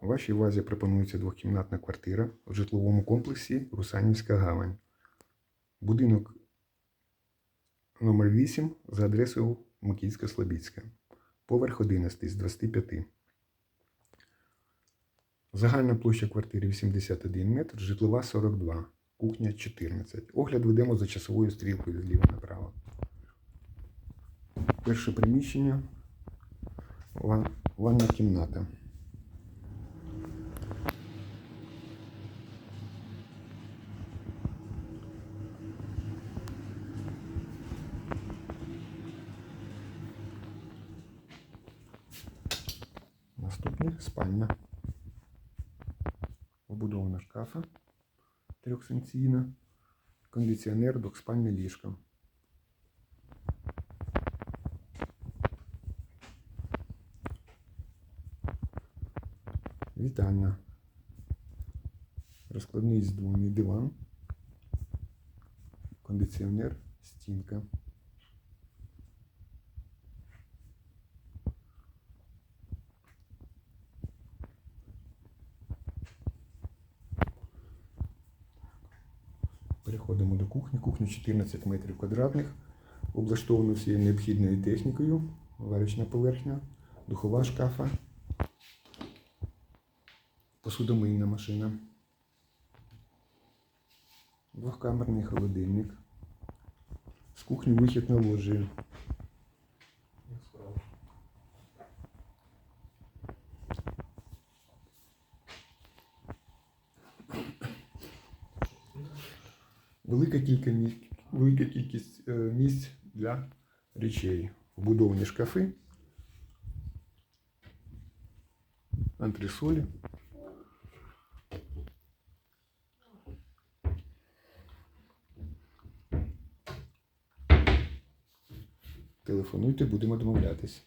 Вашій увазі пропонується двохкімнатна квартира в житловому комплексі Русанівська гавань. Будинок номер 8 за адресою Микільська Слобідська. Поверх 11 з 25. Загальна площа квартири 81 метр, житлова 42, кухня 14. Огляд ведемо за часовою стрілкою зліва направо. Перше приміщення ва- ванна кімната. Наступне спальня. Побудована шкафа трьохсенційна, кондиціонер, двохспальне ліжко. Вітальня. Розкладний здвоєний диван, кондиціонер, стінка. Переходимо до кухні. Кухня 14 метрів квадратних. Облаштовано всією необхідною технікою. Варочна поверхня, духова шкафа, посудомийна машина, двохкамерний холодильник. З кухні вихід на лоджію. Велика кілька місць, велика кількість місць для речей. Вбудовані шкафи, антресолі. Телефонуйте, будемо домовлятись.